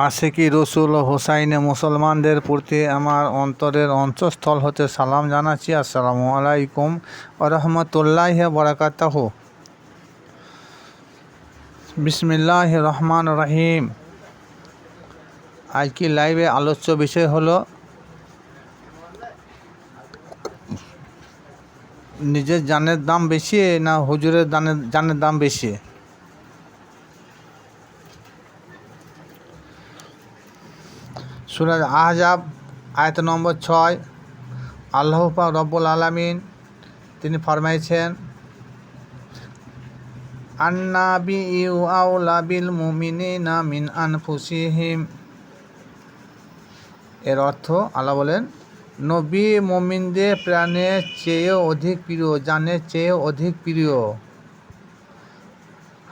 আশেকি রসুল হোসাইনে মুসলমানদের প্রতি আমার অন্তরের অন্তঃস্থল হতে সালাম জানাচ্ছি। আসসালামু আলাইকুম রহমতুল্লাহ বরাকাতাহ। বিসমিল্লাহ রহমান রহিম। আজকে লাইভে আলোচ্য বিষয় হলো নিজের জানের দাম বেশি না হুজুরের দানের জানের দাম বেশি? সুরাজ আহজাব, আয়ত নম্বর ছয়। আল্লাহ রব্বুল আলামিন তিনি ফরমাইছেন আন্নাবি ইউ আউলা বিল মুমিনিনা মিন আনফুসিহিম। এর অর্থ আল্লাহ বলেন, নবী মোমিনদের প্রাণের চেয়েও অধিক প্রিয় জানের চেয়েও অধিক প্রিয়।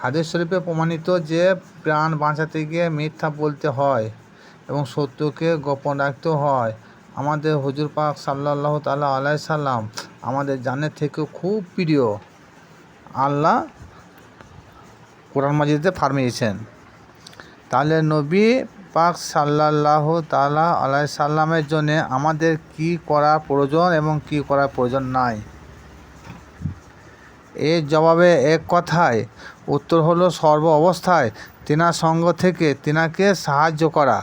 হাদিস শরীফে প্রমাণিত যে প্রাণ বাঁচাতে গিয়ে মিথ্যা বলতে হয়। এবং সত্যকে গোপন রাখতে হয়। আমাদের হুজুর পাক সাল্লাহ তাল্লাহ আলাই সাল্লাম আমাদের জানের থেকে খুব প্রিয়। আল্লাহ কোরআন মাজিদে ফার্মিয়েছেন। তাহলে নবী পাক সাল্লাহ তাল্লাহ আলাই সাল্লামের জন্যে আমাদের কি করা প্রয়োজন এবং কি করার প্রয়োজন নাই? এর জবাবে এক কথায়, উত্তর হলো সর্ব অবস্থায় তিনার সঙ্গ থেকে তিনাকে সাহায্য করা।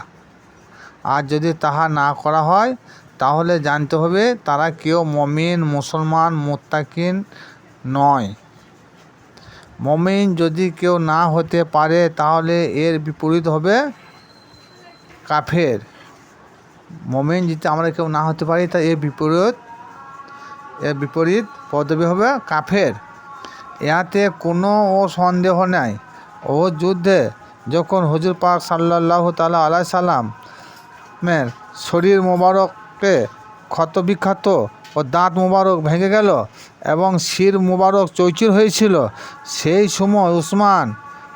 আর যদি তাহা না করা হয়, তাহলে জানতে হবে তারা কেউ মমিন, মুসলমান, মোত্তাকিন নয়। মমিন যদি কেউ না হতে পারে, তাহলে এর বিপরীত হবে কাফের। মমিন যদি আমরা কেউ না হতে পারি, তা এর বিপরীত এর বিপরীত পদবি হবে কাফের। ইহাতে কোনো ও সন্দেহ নাই। ও যুদ্ধে যখন হুজুর পাক সাল্লাহ তালা আলাই সাল্লাম মের শরীর মোবারককে ক্ষতবিক্ষত ও দাঁত মোবারক ভেঙে গেল এবং শির মোবারক চৌচির হয়েছিল। সেই সময় উসমান,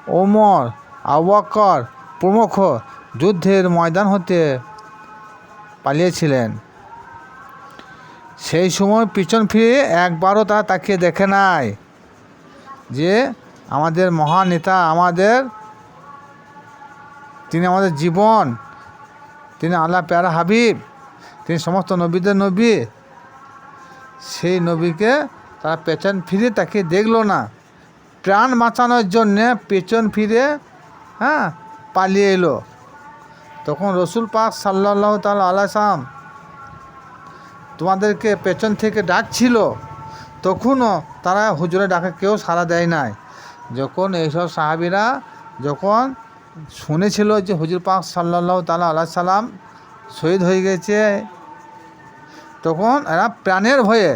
ওমর আবাকর প্রমুখ যুদ্ধের ময়দান হতে পালিয়েছিলেন। সেই সময় পিছন ফিরে একবারও তারা তাকে দেখে নাই যে আমাদের মহান নেতা আমাদের, তিনি আমাদের জীবন তিনি আল্লাহ প্যারা হাবিব, তিনি সমস্ত নবীদের নবী। সেই নবীকে তারা পেছন ফিরে তাকে দেখল না। প্রাণ বাঁচানোর জন্যে পেছন ফিরে হ্যাঁ পালিয়ে এলো। তখন রসুল পাক সাল্লাহ তাল আল্লাহ সালাম তোমাদেরকে পেছন থেকে ডাকছিল। তখনও তারা হুজুরে ডাকে কেউ সাড়া দেয় নাই। যখন এইসব সাহাবিরা যখন শুনেছিল যে হুজুর পাক সাল্লাহ তালা আল্লাহ সাল্লাম শহীদ হয়ে গেছে। তখন এরা প্রাণের ভয়ে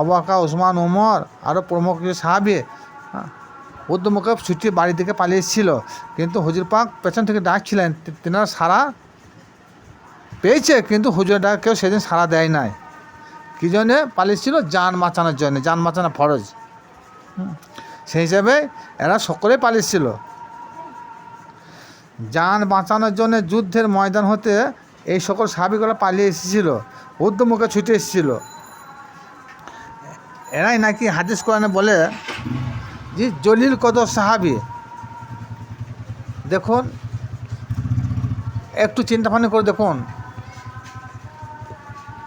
আবাকা ওসমান উমর আরও প্রমুখ সাহাবি উদ্যমকে ছুটি বাড়ি থেকে পালিয়ে এসেছিল। কিন্তু হুজুর পাক পেছন থেকে ডাকছিলেন তিনারা সারা পেয়েছে, কিন্তু হুজুর ডাক কেউ সেদিন সারা দেয় নাই। কী জন্যে পালিয়েছিল? যান বাঁচানোর জন্য, যান বাঁচানো ফরজ। সেই হিসাবে এরা সকলেই পালিয়েছিল। যান বাঁচানোর জন্য যুদ্ধের ময়দান হতে এই সকল সাহাবিগুলো পালিয়ে এসেছিল উদ্যমুখে ছুটে এসেছিল। এরাই নাকি হাদিস কোরআনে বলে যে, জলিল কদর সাহাবি। দেখুন, একটু চিন্তা ভাবনা করে দেখুন।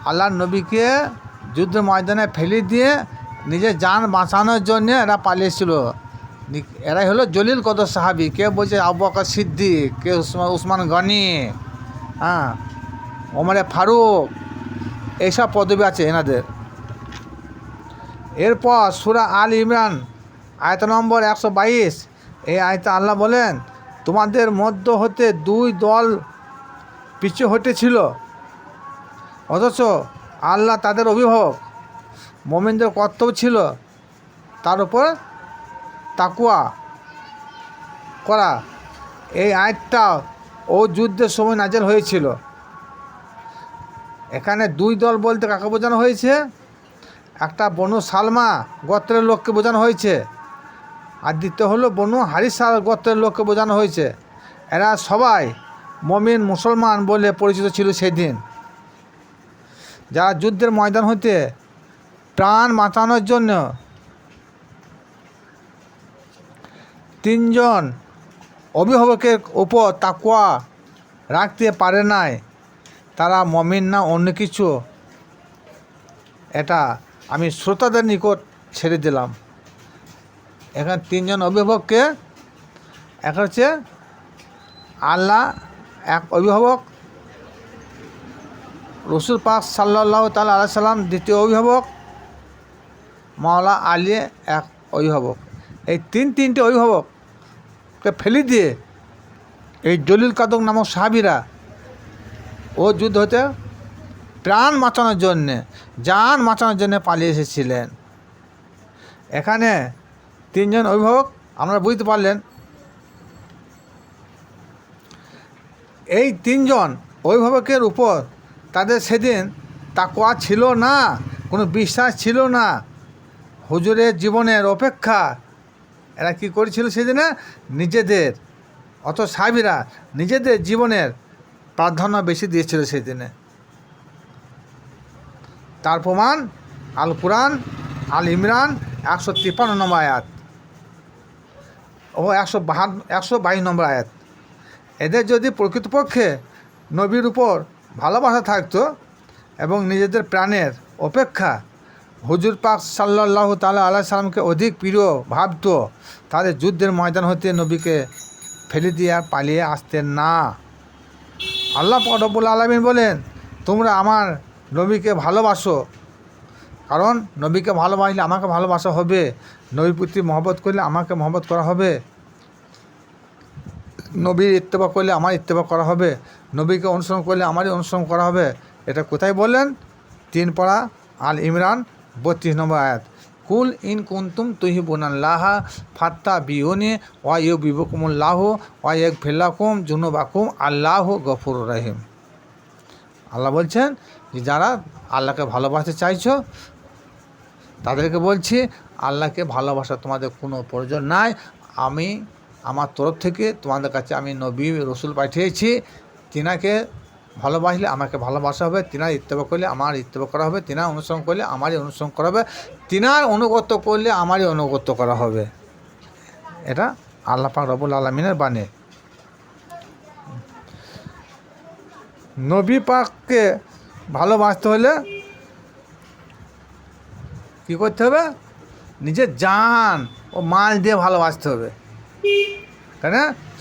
আল্লাহর নবীকে যুদ্ধের ময়দানে ফেলে দিয়ে নিজের যান বাঁচানোর জন্য এরা পালিয়েছিল এরাই হলো জলিল কদর সাহাবি। কে বলছে আবু বকর সিদ্দিক কে উসমান গনি হ্যাঁ ওমরে ফারুক, এইসব পদবি আছে এনাদের। এরপর সুরা আল ইমরান, আয়ত নম্বর একশো বাইশ। এই আয়তে আল্লাহ বলেন, তোমাদের মধ্য হতে দুই দল পিছু হটেছিল। অথচ আল্লাহ তাদের অভিভাবক। মোমিনদের কর্তব্য ছিল তার উপর তাকুয়া করা। এই আয়টা ও যুদ্ধের সময় নাজেল হয়েছিল। এখানে দুই দল বলতে কাকে বোঝানো হয়েছে? একটা বনু সালমা গোত্রের লোককে বোঝানো হয়েছে। আর দ্বিতীয় হলো বনু হারিসাল গোত্রের লোককে বোঝানো হয়েছে। এরা সবাই মমিন মুসলমান বলে পরিচিত ছিল সেদিন। যারা যুদ্ধের ময়দান হইতে প্রাণ বাঁচানোর জন্য তিনজন অভিভাবকের ওপর তাকুয়া রাখতে পারে নাই। তারা মমিন না, অন্য কিছু। এটা আমি শ্রোতাদের নিকট ছেড়ে দিলাম। এখানে তিনজন অভিভাবককে, এক হচ্ছে আল্লাহ, এক অভিভাবক, রসুল পাক সাল্লাহ তাল আল্লাহ সাল্লাম, দ্বিতীয় অভিভাবক, মাওলা আলী, এক অভিভাবক। এই তিন তিনটে অভিভাবককে ফেলে দিয়ে এই জলিল কাদক নামক সাহাবিরা ও যুদ্ধ হতে প্রাণ বাঁচানোর জন্যে যান বাঁচানোর জন্যে পালিয়ে এসেছিলেন। এখানে তিনজন অভিভাবক আমরা বুঝতে পারলেন। এই তিনজন অভিভাবকের উপর তাদের সেদিন তাকোয়া ছিল না, কোনো বিশ্বাস ছিল না। হুজুরের জীবনের অপেক্ষা এরা কি করেছিল সেদিনে? নিজেদের, অত সাহাবিরা নিজেদের জীবনের প্রাধান্য বেশি দিয়েছিল সেদিনে। তার প্রমাণ আল কুরআন, আল ইমরান, একশো তিপ্পান্ন নম্বর আয়াত ও একশো বাহান্ন, একশো বাইশ নম্বর আয়াত। এদের যদি প্রকৃতপক্ষে নবীর উপর ভালোবাসা থাকতো এবং নিজেদের প্রাণের অপেক্ষা হুজুর পাক সাল্লাহ তাল্লাহ আল্লাহ সাল্লামকে অধিক প্রিয়, ভাবত, তাদের যুদ্ধের ময়দান হতে নবীকে ফেলে দিয়ে আর পালিয়ে আসতেন না। আল্লাহ রব্বুল আলমিন বলেন, তোমরা আমার নবীকে ভালোবাসো, কারণ নবীকে ভালোবাসলে আমাকে ভালোবাসা হবে, নবীর প্রতি মহব্বত করলে আমাকে মহব্বত করা হবে, নবীর ইত্তেবা করলে আমার ইত্তেবা করা হবে, নবীকে অনুসরণ করলে আমারই অনুসরণ করা হবে। এটা কোথায় বললেন? তিন পাড়া আল ইমরান বত্রিশ নম্বর আয়াত, কুল ইন কুন্তুম তুহিবুনাল্লাহ ফাত্তা বিউনি ওয়া ইউ বিবকুমুল্লাহ ওয়া এক ফেল্লাকুম জুনুবাকুম আল্লাহ গফুর রহিম। আল্লাহ বলছেন যে, যারা আল্লাহকে ভালোবাসতে চাইছো, তাদেরকে বলছি, আল্লাহকে ভালোবাসা তোমাদের কোনো প্রয়োজন নাই। আমি, আমার তরফ থেকে তোমাদের কাছে আমি নবী, রসুল পাঠিয়েছি, তিনাকে ভালোবাসলে আমাকে ভালোবাসা হবে, তিনার ইত্তেবা করলে আমার ইত্তেবা করা হবে, তিনার অনুসরণ করলে আমারই অনুসরণ করা হবে, তিনার অনুগত্য করলে আমারই অনুগত্য করা হবে। এটা আল্লাহ পাক রবুল আলমিনের বাণী। নবী পাককে ভালোবাসতে হলে কী করতে হবে? নিজের জান ও মাল দিয়ে ভালোবাসতে হবে। কেন?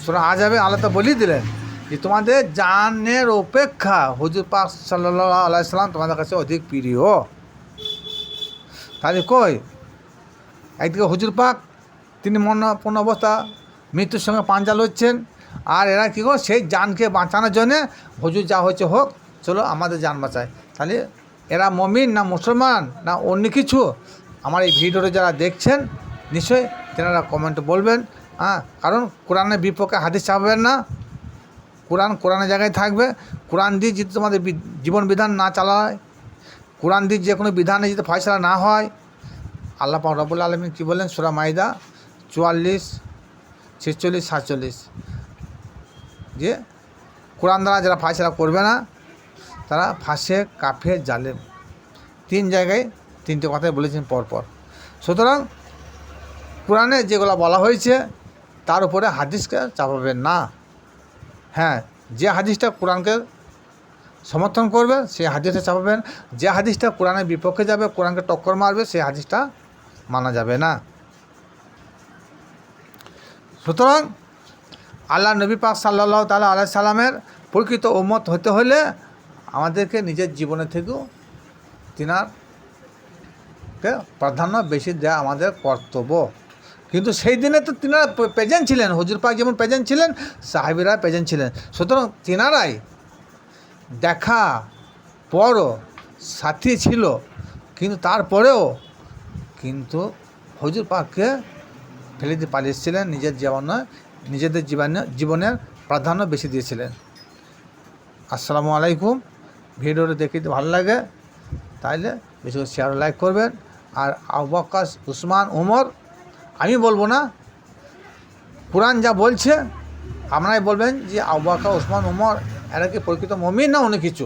সুরা আজাবে আল্লাহ তো বলেই দিলেন যে তোমাদের জানের অপেক্ষা। হুজুর পাক সাল্লাহ আলাইসাল্লাম তোমাদের কাছে অধিক প্রিয়। তাহলে কই? একদিকে হুজুর পাক, তিনি মনপূর্ণ অবস্থা মৃত্যুর সঙ্গে পাঞ্জা লড়ছেন আর এরা কী করে সেই জানকে বাঁচানোর জন্যে হুজুর যা হচ্ছে হোক, চলো আমাদের জান বাঁচায়। তাহলে এরা মমিন না মুসলমান না অন্য কিছু? আমার এই ভিডিওটা যারা দেখছেন, নিশ্চয়ই তেনারা কমেন্ট বলবেন। হ্যাঁ কারণ কোরআনের বিপক্ষে হাদিস চাপবেন না। কোরআন কোরআনের জায়গায় থাকবে। কোরআন দিয়ে যদি তোমাদের জীবন বিধান না চালায়, কোরআন দিয়ে যে কোনো বিধানে যদি ফয়সলা না হয়, আল্লাহ পাক রবুল আলমিন কী বললেন? সুরা মাইদা চুয়াল্লিশ, ছেচল্লিশ, সাতচল্লিশ। যে কোরআন দ্বারা যারা ফায়সলা করবে না, তারা ফাঁসে কাফে জালেম। তিন জায়গায় তিনটে কথাই বলেছেন পরপর। সুতরাং কোরআনে যেগুলো বলা হয়েছে, তার উপরে হাদিসকে চাপাবেন না। হ্যাঁ যে হাদিসটা কোরআনকে সমর্থন করবে, সেই হাদিসটা চাপাবেন। যে হাদিসটা কোরআনের বিপক্ষে যাবে, কোরআনকে টক্কর মারবে, সেই হাদিসটা মানা যাবে না। সুতরাং আল্লাহ নবী পাক সাল্লাহ তালা আল্লাহ সাল্লামের প্রকৃত উম্মত হতে হলে আমাদেরকে নিজের জীবনে থেকেও তিনারকে প্রাধান্য বেশি দেওয়া আমাদের কর্তব্য। কিন্তু সেই দিনে তো তিনারা প্রেজেন্ট ছিলেন, হজুর পাক যেমন প্রেজেন্ট ছিলেন, সাহেবেরা প্রেজেন্ট ছিলেন। সুতরাং তিনারাই দেখা পরও সাথী ছিল, কিন্তু তারপরেও কিন্তু হুজুর পাককে ফেলে দিয়ে পালিয়ে এসেছিলেন নিজের জীবনে, নিজেদের জীবনে, জীবনের প্রাধান্য বেশি দিয়েছিলেন। আসসালামু আলাইকুম। ভিডিওটা দেখে ভালো লাগে তাইলে বেশি করে শেয়ার লাইক করবেন। আর আবাকাস উসমান, উমর আমি বলব না। কোরআন যা বলছে, আপনারাই বলবেন যে আবাকা ওসমান উমর এরা কি প্রকৃত মমিন না অনেক কিছু?